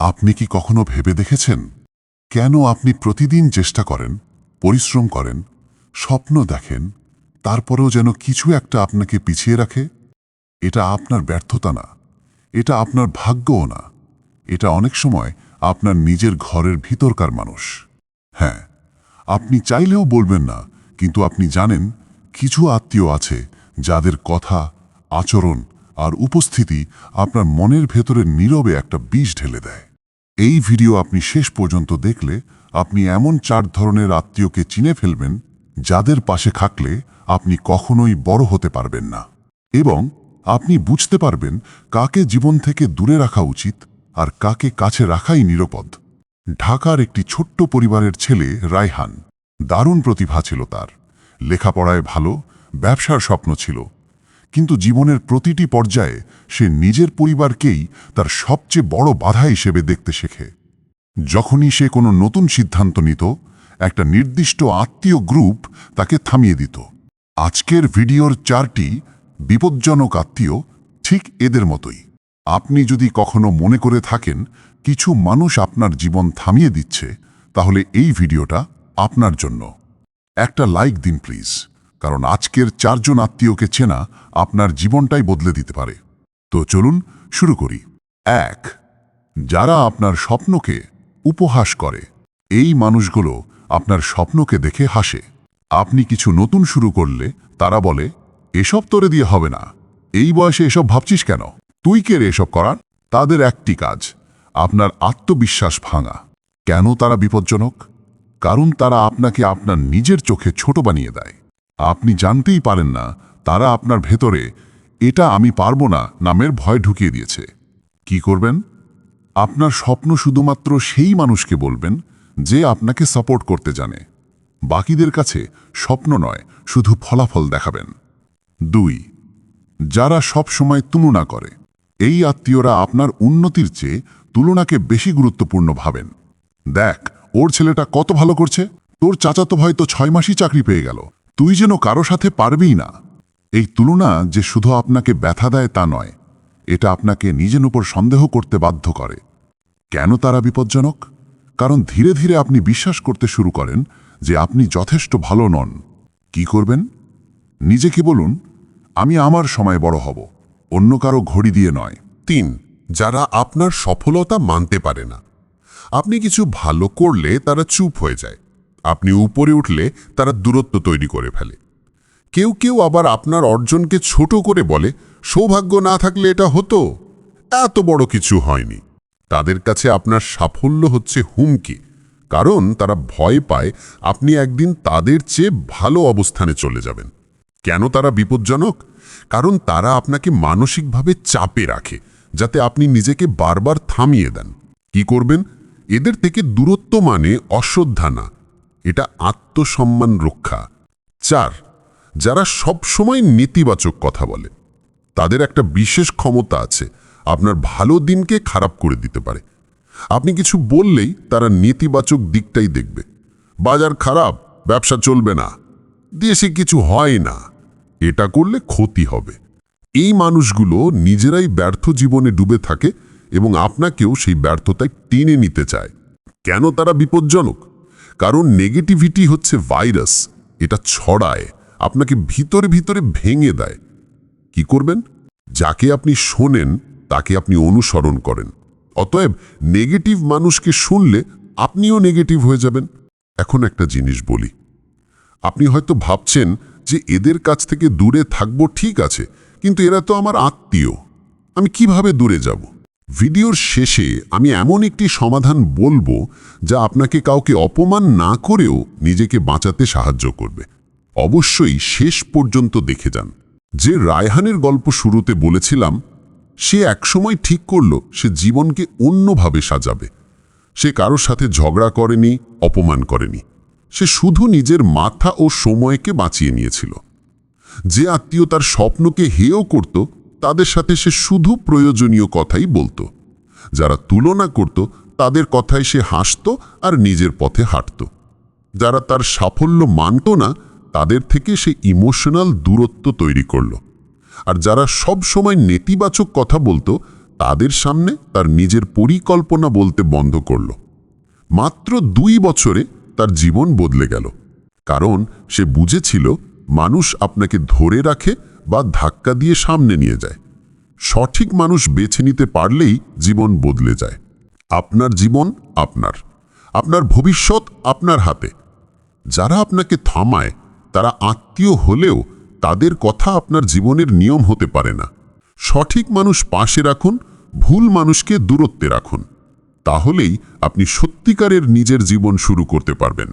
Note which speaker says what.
Speaker 1: আপনি কি কখনো ভেবে দেখেছেন? কেন আপনি প্রতিদিন চেষ্টা করেন, পরিশ্রম করেন, স্বপ্ন দেখেন, তারপরেও যেন কিছু একটা আপনাকে পিছিয়ে রাখে? এটা আপনার ব্যর্থতা না, এটা আপনার ভাগ্যও না। এটা অনেক সময় আপনার নিজের ঘরের ভিতরকার মানুষ। হ্যাঁ আপনি চাইলেও বলবেন না, কিন্তু আপনি জানেন কিছু আত্মীয় আছে যাদের কথা, আচরণ আর উপস্থিতি আপনার মনের ভেতরে নীরবে একটা বিষ ঢেলে দেয়। এই ভিডিও আপনি শেষ পর্যন্ত দেখলে আপনি এমন চার ধরনের আত্মীয়কে চিনে ফেলবেন যাদের পাশে থাকলে আপনি কখনোই বড় হতে পারবেন না। এবং আপনি বুঝতে পারবেন কাকে জীবন থেকে দূরে রাখা উচিত আর কাকে কাছে রাখাই নিরাপদ। ঢাকার একটি ছোট্ট পরিবারের ছেলে রায়হান দারুণ প্রতিভা ছিল তার। লেখাপড়ায় ভালো, ব্যবসার স্বপ্ন ছিল। কিন্তু জীবনের প্রতিটি পর্যায়ে সে নিজের পরিবারকেই তার সবচেয়ে বড় বাধা হিসেবে দেখতে শেখে। যখনই সে কোনো নতুন সিদ্ধান্ত নিত, একটা নির্দিষ্ট আত্মীয় গ্রুপ তাকে থামিয়ে দিত। আজকের ভিডিওর চারটি বিপজ্জনক আত্মীয় ঠিক এদের মতোই। আপনি যদি কখনো মনে করে থাকেন, কিছু মানুষ আপনার জীবন থামিয়ে দিচ্ছে, তাহলে এই ভিডিওটা আপনার জন্য। একটা লাইক দিন প্লিজ। কারণ আজকের চারজন আত্মীয়কে চেনা আপনার জীবনটাই বদলে দিতে পারে। তো চলুন শুরু করি। এক, যারা আপনার স্বপ্নকে উপহাস করে, এই মানুষগুলো আপনার স্বপ্নকে দেখে হাসে। আপনি কিছু নতুন শুরু করলে তারা বলে, এসব তোরে দিয়ে হবে না। এই বয়সে এসব ভাবছিস কেন? তুই কে রে এসব করার? তাদের একটি কাজ, আপনার আত্মবিশ্বাস ভাঙা। কেন তারা বিপজ্জনক? কারণ তারা আপনাকে আপনার নিজের চোখে ছোট বানিয়ে দেয়। আপনি জানতেই পারেন না, তারা আপনার ভেতরে, এটা আমি পারব না নামের ভয় ঢুকিয়ে দিয়েছে। কি করবেন? আপনার স্বপ্ন শুধুমাত্র সেই মানুষকে বলবেন, যে আপনাকে সাপোর্ট করতে জানে। বাকিদের কাছে স্বপ্ন নয়, শুধু ফলাফল দেখাবেন। দুই, যারা সব সময় তুলনা করে, এই আত্মীয়রা আপনার উন্নতির চেয়ে তুলনাকে বেশি গুরুত্বপূর্ণ ভাবেন। দেখ, ওর ছেলেটা কত ভালো করছে? তোর চাচাতো ভাই তো ছয় মাসই চাকরি পেয়ে গেল। তুই যেন কারও সাথে পারবিই না। এই তুলনা যে শুধু আপনাকে ব্যথা দেয় তা নয়, এটা আপনাকে নিজের উপর সন্দেহ করতে বাধ্য করে। কেন তারা বিপজ্জনক? কারণ ধীরে ধীরে আপনি বিশ্বাস করতে শুরু করেন যে আপনি যথেষ্ট ভালো নন। কি করবেন? নিজেকে বলুন, আমি আমার সময় বড় হব, অন্য কারও ঘড়ি দিয়ে নয়।
Speaker 2: তিন, যারা আপনার সফলতা মানতে পারে না। আপনি কিছু ভালো করলে তারা চুপ হয়ে যায়। আপনি উপরে উঠলে তারা দূরত্ব তৈরি করে ফেলে। কেউ কেউ আবার আপনার অর্জনকে ছোট করে বলে, সৌভাগ্য না থাকলে এটা হতো? এত বড় কিছু হয়নি। তাদের কাছে আপনার সাফল্য হচ্ছে হুমকি, কারণ তারা ভয় পায় আপনি একদিন তাদের চেয়ে ভালো অবস্থানে চলে যাবেন। কেন তারা বিপজ্জনক? কারণ তারা আপনাকে মানসিকভাবে চাপে রাখে, যাতে আপনি নিজেকে বারবার থামিয়ে দেন। কি করবেন? এদের থেকে দূরত্ব মানে অশ্রদ্ধা না এটা আত্মসম্মান রক্ষা। চার, যারা সব সময় নেতিবাচক কথা বলে, তাদের একটা বিশেষ ক্ষমতা আছে, আপনার ভালো দিনকে খারাপ করে দিতে পারে। আপনি কিছু বললেই তারা নেতিবাচক দিকটাই দেখবে। বাজার খারাপ, ব্যবসা চলবে না, দেশে কিছু হয় না, এটা করলে ক্ষতি হবে। এই মানুষগুলো নিজেরাই ব্যর্থ জীবনে ডুবে থাকে এবং আপনাকেও সেই ব্যর্থতায় টেনে নিতে চায়। কেন তারা বিপজ্জনক? কারণ নেগেটিভিটি হচ্ছে ভাইরাস এটা ছড়ায়, আপনাকে ভিতরে ভিতরে ভেঙে দেয়। কি করবেন? যাকে আপনি শোনেন, তাকে আপনি অনুসরণ করেন। অতএব নেগেটিভ মানুষকে শুনলে আপনিও নেগেটিভ হয়ে যাবেন। এখন একটা জিনিস বলি। আপনি হয়তো ভাবছেন যে এদের কাছ থেকে দূরে থাকব ঠিক আছে, কিন্তু এরা তো আমার আত্মীয়। আমি কীভাবে দূরে যাব? ভিডিওর শেষে আমি এমন একটি সমাধান বলব যা আপনাকে কাউকে অপমান না করেও নিজেকে বাঁচাতে সাহায্য করবে। অবশ্যই শেষ পর্যন্ত দেখে যান। যে রায়হানের গল্প শুরুতে বলেছিলাম, সে একসময় ঠিক করল সে জীবনকে অন্যভাবে সাজাবে। সে কারোর সাথে ঝগড়া করেনি, অপমান করেনি। সে শুধু নিজের মাথা ও সময়কে বাঁচিয়ে নিয়েছিল। যে আত্মীয় তার স্বপ্নকে হেয় করত তাদের সাথে সে শুধু প্রয়োজনীয় কথাই বলতো। যারা তুলনা করত, তাদের কথায় সে হাসত আর নিজের পথে হাঁটত। যারা তার সাফল্য মানত না, তাদের থেকে সে ইমোশনাল দূরত্ব তৈরি করল। আর যারা সব সময় নেতিবাচক কথা বলতো, তাদের সামনে তার নিজের পরিকল্পনা বলতে বন্ধ করল। মাত্র দুই বছরে তার জীবন বদলে গেল। কারণ সে বুঝেছিল, মানুষ আপনাকে ধরে রাখে বা ধাক্কা দিয়ে সামনে নিয়ে যায়। সঠিক মানুষ বেছে নিতে পারলেই জীবন বদলে যায়। আপনার জীবন আপনার। আপনার ভবিষ্যৎ আপনার হাতে। যারা আপনাকে থামায়, তারা আত্মীয় হলেও তাদের কথা আপনার জীবনের নিয়ম হতে পারে না। সঠিক মানুষ পাশে রাখুন, ভুল মানুষকে দূরত্বে রাখুন। তাহলেই আপনি সত্যিকারের নিজের জীবন শুরু করতে পারবেন।